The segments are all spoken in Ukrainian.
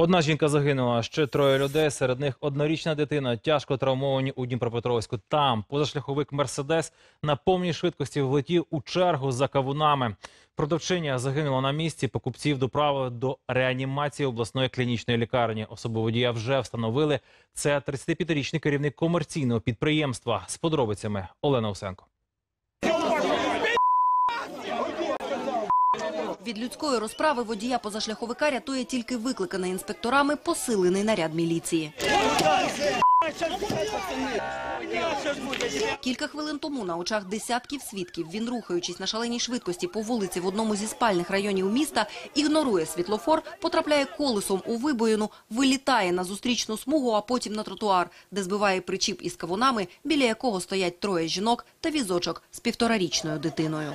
Одна жінка загинула, ще троє людей. Серед них однорічна дитина, тяжко травмовані у Дніпропетровську. Там позашляховик Мерседес на повній швидкості влетів у чергу за кавунами. Продавчиня загинула на місці. Покупців доправили до реанімації обласної клінічної лікарні. Особу водія вже встановили. Це 35-річний керівник комерційного підприємства. З подробицями Олена Усенко. Від людської розправи водія позашляховика рятує тільки викликаний інспекторами посилений наряд міліції. Кілька хвилин тому на очах десятків свідків він, рухаючись на шаленій швидкості по вулиці в одному зі спальних районів міста, ігнорує світлофор, потрапляє колесом у вибоїну, вилітає на зустрічну смугу, а потім на тротуар, де збиває причіп із кавунами, біля якого стоять троє жінок та візочок з півторарічною дитиною.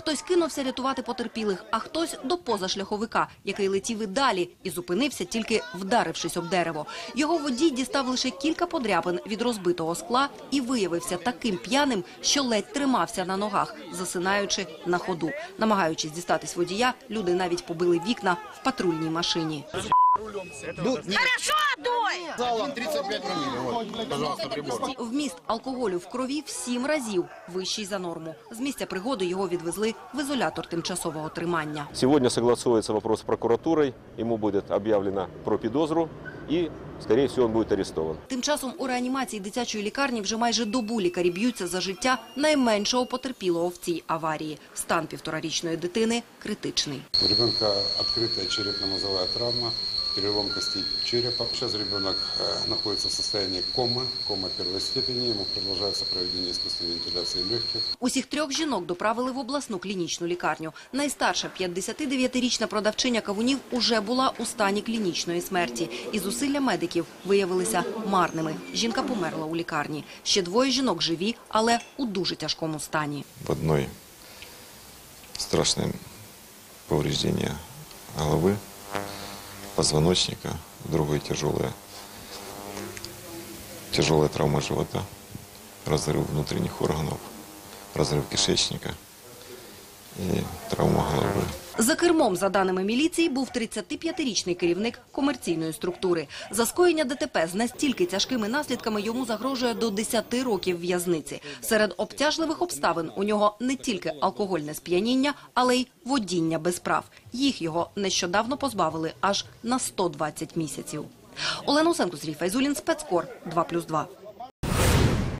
Хтось кинувся рятувати потерпілих, а хтось до позашляховика, який летів і далі і зупинився, тільки вдарившись об дерево. Його водій дістав лише кілька подряпин від розбитого скла і виявився таким п'яним, що ледь тримався на ногах, засинаючи на ходу. Намагаючись дістатись водія, люди навіть побили вікна в патрульній машині. 35 миллионов. Пожалуйста, прибор. Вміст алкоголю в крові в сім разів вищий за норму. З місця пригоди його відвезли в ізолятор тимчасового тримання. Сегодня согласуется вопрос с прокуратурой, ему будет объявлено про підозру и, скорее всего, он будет арестован. Тим часом у реанімації дитячої лікарні вже майже добу лікарі б'ються за життя найменшого потерпілого в цій аварії. Стан півторарічної дитини критичний. У ребенка открытая черепно-мозговая травма, перелом костей черепа. Сейчас ребенок э, находится в состоянии комы, кома первой степени. Ему продолжается проведение искусственной вентиляции легких. Усіх трьох жінок доправили в обласну клінічну лікарню. Найстарша 59-річна продавчиня кавунів уже була у стані клінічної смерті. І зусилля медиків виявилися марними. Жінка померла у лікарні. Ще двоє жінок живі, але у дуже тяжкому стані. в одной страшное повреждение головы, позвоночника, в другой тяжелая, тяжелая травма живота, разрыв внутренних органов, разрыв кишечника и травма головы. За кермом, за даними міліції, був 35-річний керівник комерційної структури. За скоєння ДТП з настільки тяжкими наслідками йому загрожує до 10 років в'язниці. Серед обтяжливих обставин у нього не тільки алкогольне сп'яніння, але й водіння без прав. Їх його нещодавно позбавили аж на 120 місяців. Олена Усенко, Сергій Файзулін, спецкор 2+,2.